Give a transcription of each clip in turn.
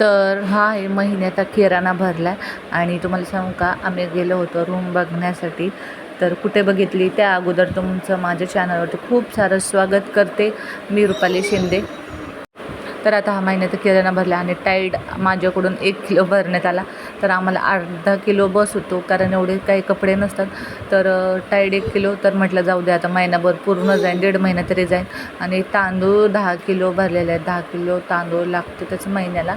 तर हा आहे महिन्याचा किराणा भरला आणि तुम्हाला सांगू का आम्ही गेलो होतो रूम बघण्यासाठी. तर कुठे बघितली? त्या अगोदर तुमचं माझ्या चॅनलवरती खूप सारं स्वागत करते मी रुपाली शिंदे. तर आता हा महिन्याचा किराणा भरला आणि टाईड माझ्याकडून एक किलो भरण्यात आला. तर आम्हाला अर्धा किलो बस होतो कारण एवढे काही कपडे नसतात. तर टाईड एक किलो तर म्हटलं जाऊ दे आता महिनाभर पूर्ण जाईन दीड महिना तरी जाईन. आणि तांदूळ दहा किलो भरलेले आहेत. दहा किलो तांदूळ लागते त्याच महिन्याला.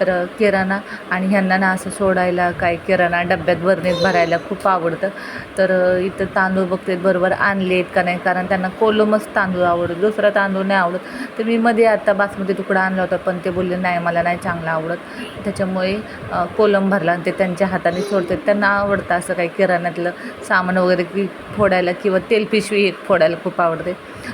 तर किराणा आणि ह्यांना ना असं सोडायला काय किराणा डब्यात भरणीत भरायला खूप आवडतं. तर इथं तांदूळ बघते बरोबर आणले आहेत का नाही? कारण त्यांना कोलमच तांदूळ आवडत दुसरा तांदूळ नाही आवडत. तर मी मध्ये आता बासमती तुकडा आणला होता पण ते बोलले नाही मला नाही चांगला आवडत. त्याच्यामुळे कोलम भरला आणि ते त्यांच्या हाताने सोडतात. त्यांना आवडतं असं काही किराण्यातलं सामान वगैरे की फोडायला किंवा तेल पिशवी एक फोडायला खूप आवडते.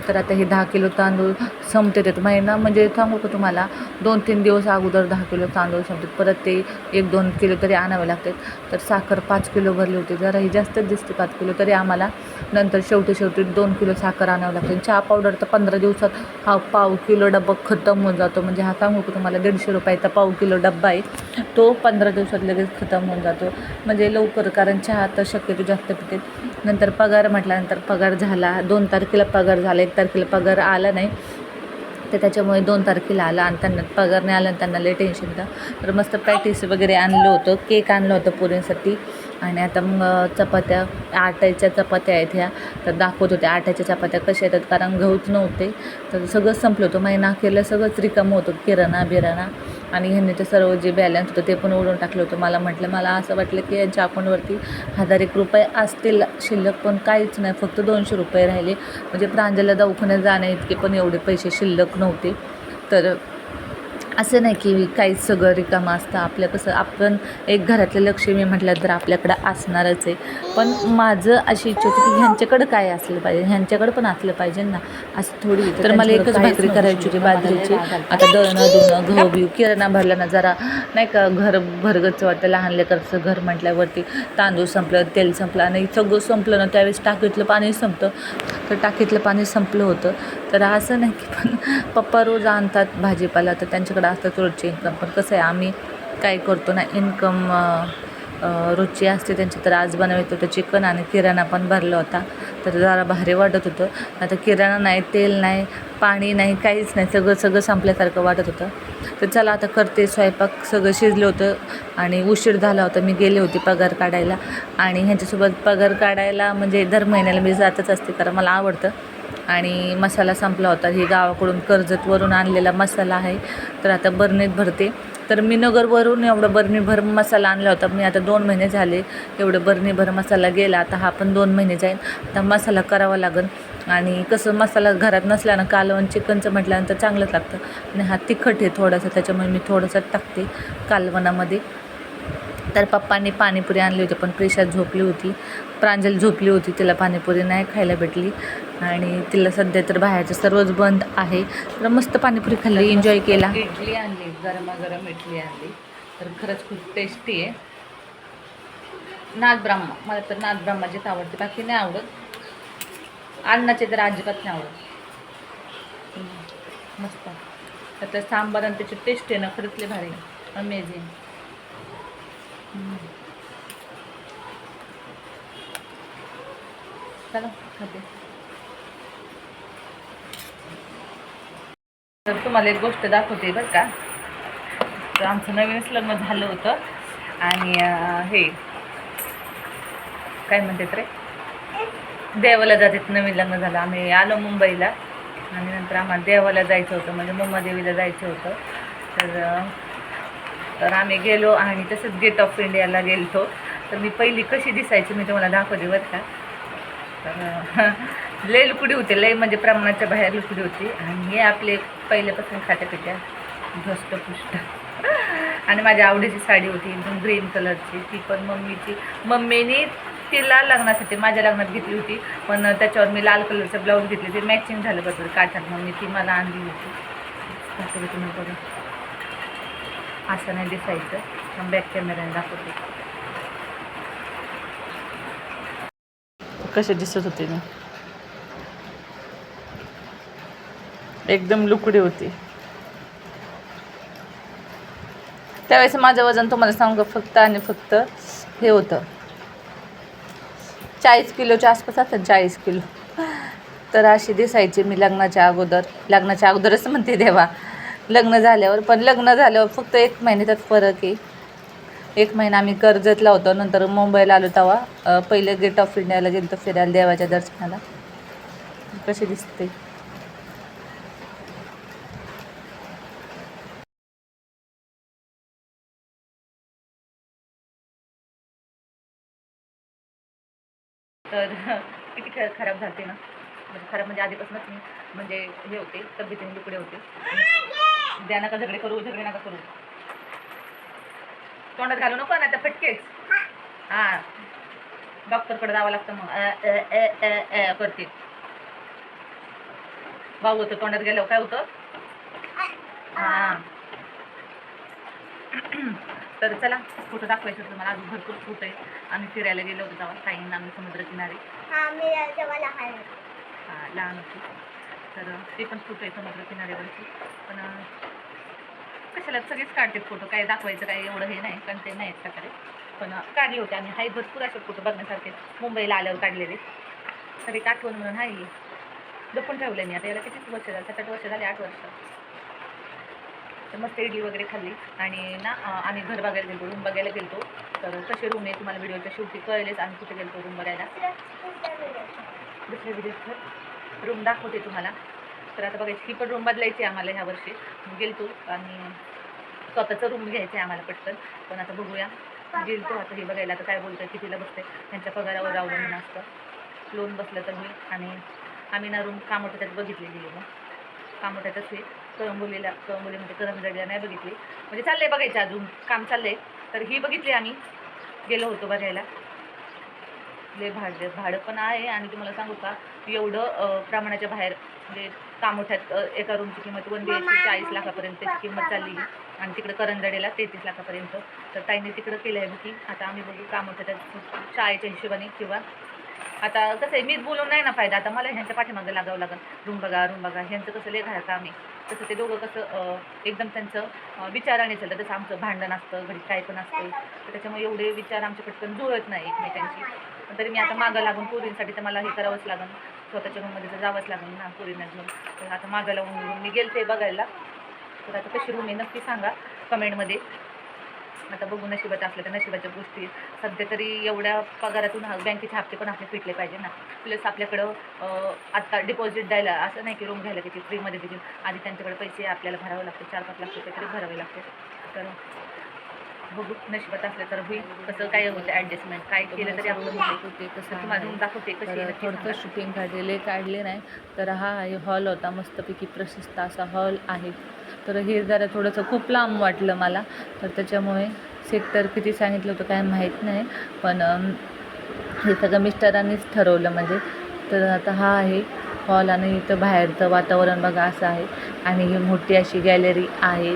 तर आता हे दहा किलो तांदूळ संपते ते. महिना म्हणजे सांगू का तुम्हाला दोन तीन दिवस अगोदर दहा किलो तांदूळ संपतात परत ते एक दोन किलो तरी आणावे लागतात. तर साखर पाच किलो भरली होती. जरा ही जास्तच दिसते पाच किलो. तरी आम्हाला नंतर शेवटी शेवटी दोन किलो साखर आणावं लागते. चहा पावडर तर पंधरा दिवसात हा पाव किलो डब्बा खतम होऊन जातो. म्हणजे हा सांगू की तुम्हाला? दीडशे रुपयाचा पाव किलो डब्बा आहे. तो पंधरा दिवसात लगेच खतम होऊन जातो. म्हणजे लवकर कारण चहा तर शक्यतो जास्त पिते. नंतर पगार म्हटल्यानंतर पगार झाला. दोन तारखेला पगार झाला. एक तारखेला पगार आला नाही. तर त्याच्यामुळे दोन तारखेला आला आणि त्यांना पगार नाही आला आणि त्यांना लय टेन्शन होतं. तर मस्त पॅटीस वगैरे आणलं होतं केक आणलं होतं पुरींसाठी. आणि आता मग चपात्या आट्याच्या चपात्या आहेत ह्या. तर दाखवत होत्या आट्याच्या चपात्या कशा येतात कारण गहूच नव्हते. तर सगळंच संपलं होतं. महिना केलं सगळंच रिकामं होतं किराणा बिराणा. आणि ह्यांनी ते सर्व जे बॅलन्स होतं ते पण ओढून टाकलं होतं. मला म्हटलं मला असं वाटलं की यांच्या अकाउंटवरती हजार एक रुपये असतील. शिल्लक पण काहीच नाही. फक्त दोनशे रुपये राहिले. म्हणजे प्रांजलला दवाखान्यात जाण्या इतके पण एवढे पैसे शिल्लक नव्हते. तर असं नाही की काहीच सगळं रिकामं असतं आपलं कसं आपण एक घरातलं लक्ष्मी म्हटलं तर आपल्याकडं असणारच आहे. पण माझं अशी इच्छा होती की ह्यांच्याकडं काय असलं पाहिजे ह्यांच्याकडं पण असलं पाहिजे ना असं थोडी. तर मला एकच भाकरी करायची होती बाजरीची. आता दळणं दुणं गहू बिऊ किराणा भरला ना जरा नाही का घर भरगच वाटतं लहान लेकरचं घर म्हटल्यावरती तांदूळ संपलं तेल संपलं आणि सगळं संपलं ना त्यावेळेस टाकीतलं पाणी संपतं. तर टाकीतलं पाणी संपलं होतं. तर असं नाही की पण पप्पा रोज आणतात भाजीपाला तर त्यांच्याकडे असतं रोजची इन्कम पण कसं आहे आम्ही काय करतो ना इन्कम रोजची असते त्यांची तर आज बनवत होतं चिकन आणि किराणा पण भरला होता. तर जरा भारी वाटत होतं. आता किराणा नाही तेल नाही पाणी नाही काहीच नाही सगळं सगळं संपल्यासारखं वाटत होतं. तर चला आता करते स्वयंपाक सगळं शिजलं होतं आणि उशीर झाला होता मी गेले होते पगार काढायला. आणि ह्यांच्यासोबत पगार काढायला म्हणजे दर महिन्याला मी जातच असते कारण मला आवडतं. आणि मसाला संपला होता. ही गावाकडून कर्जतवरून आणलेला मसाला आहे. तर आता बरणीत भरते. तर मी नगरवरून एवढं बरणीभर मसाला आणला होता. मी आता दोन महिने झाले एवढं बरणीभर मसाला गेला. आता हा पण दोन महिने जाईल. आता मसाला करावा लागेल आणि कसं मसाला घरात नसल्यानं कालवण चिकनचं म्हटल्यानंतर चांगलंच लागतं. आणि हा तिखट आहे थोडासा त्याच्यामुळे मी थोडंसं टाकते कालवणामध्ये. तर पप्पांनी पाणीपुरी आणली होती पण प्रेशात झोपली होती. प्रांजल झोपली होती तिला पाणीपुरी नाही खायला भेटली. आणि तिला सध्या तर बाहेरचं सर्वच बंद आहे. तर मस्त पाणीपुरी खाल्ली एन्जॉय केला. इडली आणली गरमागरम इडली आणली. तर खरंच खूप टेस्टी आहे. नाथब्राह्मा मला तर नाथब्राह्माचीच आवडते बाकी नाही आवडत. अन्नाचे तर अजिबात नाही आवडत. मस्त. तर सांबार आणि त्याची टेस्ट आहे ना खरंच लय भारी अमेझिंग चला खाते. तर तुम्हाला एक गोष्ट दाखवते बरं का. तर आमचं नवीनच लग्न झालं होतं. आणि हे काय म्हणतात रे? देवाला जातात नवीन लग्न झालं. आम्ही आलो मुंबईला. आणि नंतर आम्हाला देवाला जायचं होतं. म्हणजे मुंबादेवीला जायचं होतं. तर तर आम्ही गेलो आणि तसंच गेट ऑफ इंडियाला गेलो तर मी पहिली कशी दिसायची मी तुम्हाला दाखवते बरं का. तर लय लुकडी होते लय म्हणजे प्रमाणाच्या बाहेर लुकडी होती. आणि हे आपले पहिल्यापासून खात्या पित्या धष्टपुष्ट आणि माझ्या आवडीची साडी होती एकदम ग्रीन कलरची ती पण मम्मीची. मम्मीने तिला लग्नासाठी माझ्या लग्नात घेतली होती. पण त्याच्यावर मी लाल कलरचं ब्लाऊज घेतली ते मॅचिंग झालं बरोबर काठात मम्मी ती मला आणली होती. तुम्ही बघा असं नाही दिसायचं. बॅक कॅमेऱ्याने दाखवते. कसे दिसत होते मी? एकदम लुकडी होती. त्यावेळेस माझं वजन तुम्हाला सांगू का फक्त आणि फक्त हे होतं. चाळीस किलोच्या आसपास असतात चाळीस किलो. तर अशी दिसायची मी लग्नाच्या अगोदर. लग्नाच्या अगोदरच म्हणते देवा. लग्न झाल्यावर पण लग्न झाल्यावर फक्त एक महिन्यातच फरक आहे. एक महिना आम्ही कर्जतला होतो नंतर मुंबईला आलो तेव्हा. पहिले गेट ऑफ इंडियाला गेलो फिरायला देवाच्या दर्शनाला. कशी दिसते? तर किती खेळ खराब झाले ना. म्हणजे खराब म्हणजे आधीपासूनच मी म्हणजे हे होते तब्येतीने लुकडे होते. द्या नका झगडे करू झगडे नका करू. तोंडात घालू नको ना त्या फटकेच. हां. डॉक्टरकडे जावं लागतं मग. करते. भाऊ होतं तोंडात गेल्यावर काय होतं? हां. तर चला फोटो दाखवायचे होते मला अजून भरपूर फोटो आहे आम्ही फिरायला गेलो होतो तेव्हा काही आम्ही समुद्रकिनारी. हा, लहान होती. तर ते पण फोटो आहे समुद्र किनाऱ्यावरचे पण कशाला सगळेच काढते फोटो? काय दाखवायचं काय एवढं हे नाही कंटेंट नाही आहेत त्याकडे पण काढले होते आम्ही. हाय भरपूर असे फोटो बघण्यासारखे मुंबईला आल्यावर काढलेले तर एक आठवण म्हणून हाय. जपून ठेवलं मी. आता याला किती वर्ष झालं? सात आठ वर्ष झाले आठ वर्ष. तर मस्त इडली वगैरे खाल्ली. आणि ना आम्ही घर बघायला गेलो रूम बघायला गेलो तर कसे रूम आहे तुम्हाला व्हिडिओच्या शेवटी कळलेच. आम्ही कुठे गेलो रूम बघायला? दुसऱ्या व्हिडिओत रूम दाखवते तुम्हाला. तर आता बघायची ही पण रूम बदलायची आम्हाला ह्या वर्षी. गेलतो आणि स्वतःचं रूम घ्यायचं आहे आम्हाला पटकन. पण आता बघूया. गेलतो आता हे बघायला. आता काय बोलतं कितीला बसते त्यांच्या पगारावर अवलंबून असतं. लोन बसलं तर होईल. आणि आम्ही ना रूम कामोट्यात बघितलेली आहे मग. कामोट्यातच आहे. कळंबोलीला कळंबोलीमध्ये म्हणजे करंजडीला नाही बघितली. म्हणजे चाललंय बघायचं अजून. काम चाललंय. तर ही बघितली आम्ही. गेलो होतो बघायला. लय भाडं भाडं पण आहे. आणि तुम्हाला सांगू का एवढं प्रमाणाच्या बाहेर म्हणजे कामोठ्यात एका रूमची किंमत वन बी एच चाळीस लाखापर्यंत त्याची किंमत चालली आणि तिकडं करंजडेला तेहतीस लाखापर्यंत. तर ताईने तिकडं केलं आहे बुकिंग आता आम्ही बघू कामोठ्याच्या शाळेच्या हिशोबाने किंवा आता कसं आहे मीच बोलून नाही ना फायदा. आता मला ह्यांच्या पाठीमागं लागावं लागेल. रूम बघा रूम बघा. ह्यांचं कसं लय घाय काम आहे. तसं ते दोघं कसं एकदम त्यांचं विचाराने चालतं तसं आमचं भांडण असतं घरी काय पण असतं. तर त्याच्यामुळे एवढे विचार आमच्या पटकन जुळत नाही एकमेकांशी. पण तरी मी आता मागं लागून पोरींसाठी तर मला हे करावंच लागेल. स्वतःच्या रूममध्ये तर जावंच लागेल ना पोरींना घेऊन. तर आता मागं लावून मी गेलते बघायला. तर आता कशी रूम आहे नक्की सांगा कमेंटमध्ये. आता बघू नशिबात असल्या तर नशिबाच्या गोष्टी. सध्या तरी एवढ्या पगारातून बँकेचे हप्ते पण आपले फिटले पाहिजे ना. प्लस आपल्याकडं आत्ता डिपॉझिट द्यायला असं नाही की रूम घ्यायला किती फ्रीमध्ये देतील. आधी त्यांच्याकडे पैसे आपल्याला भरावे लागते चार पाच लाख रुपये तरी भरावे लागते तर बघू नशिबात असलं तर होईल. कसं काय होतं ॲडजस्टमेंट काय केलं तरी आपलं. होते कसं दाखवते नक्की थोडंसं. शूटिंग काढलेले काढले नाही तर हा हॉल होता. मस्तपैकी प्रशस्त असा हॉल आहे. तर हे जरा थोडंसं खूप लांब वाटलं मला. तर त्याच्यामुळे सेक्टर किती सांगितलं होतं काय माहीत नाही पण हे सगळं मिस्टरांनीच ठरवलं म्हणजे. तर आता हा आहे हॉल आणि इथं बाहेरचं वातावरण बघा असं आहे. आणि ही मोठी अशी गॅलरी आहे.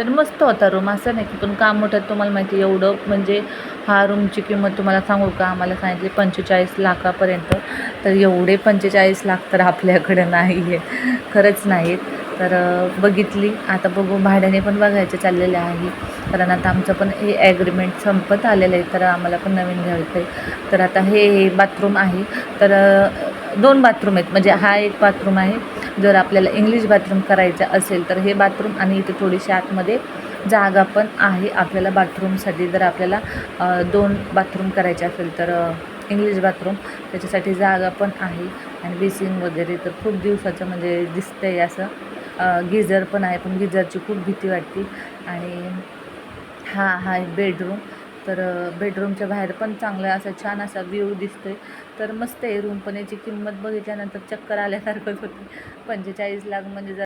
तर मस्त होता रूम असं नाही की पण काम मोठं तुम्हाला माहिती आहे, एवढं म्हणजे हा रूमची किंमत तुम्हाला सांगू का? आम्हाला सांगितली पंचेचाळीस लाखापर्यंत. तर एवढे पंचेचाळीस लाख तर आपल्याकडं नाही आहे खरंच नाहीत तर बघितली. आता बघू भाड्याने पण बघायचं चाललेले आहे. कारण आता आमचं पण हे ॲग्रीमेंट संपत आलेलं आहे. तर आम्हाला पण नवीन घ्यायचं आहे. तर आता हे बाथरूम आहे. तर दोन बाथरूम आहेत. म्हणजे हा एक बाथरूम आहे. जर आपल्याला इंग्लिश बाथरूम करायचं असेल तर हे बाथरूम आणि इथे थोडीशी आतमध्ये जागा पण आहे. आपल्याला बाथरूमसाठी जर आपल्याला दोन बाथरूम करायचे असेल तर इंग्लिश बाथरूम त्याच्यासाठी जागा पण आहे. आणि बेसिंग वगैरे तर खूप दिवसाचं म्हणजे दिसतं आहे असं गिझर पण आहे पण गिझरची खूप भीती वाटते. आणि हा हा बेडरूम तर बेडरूमच्या बाहेर पण चांगलं असं छान असा व्ह्यू दिसतोय. तर मस्त आहे रूम पण. याची किंमत बघितल्यानंतर चक्कर आल्यासारखंच होते. पंचेचाळीस लाख म्हणजे जर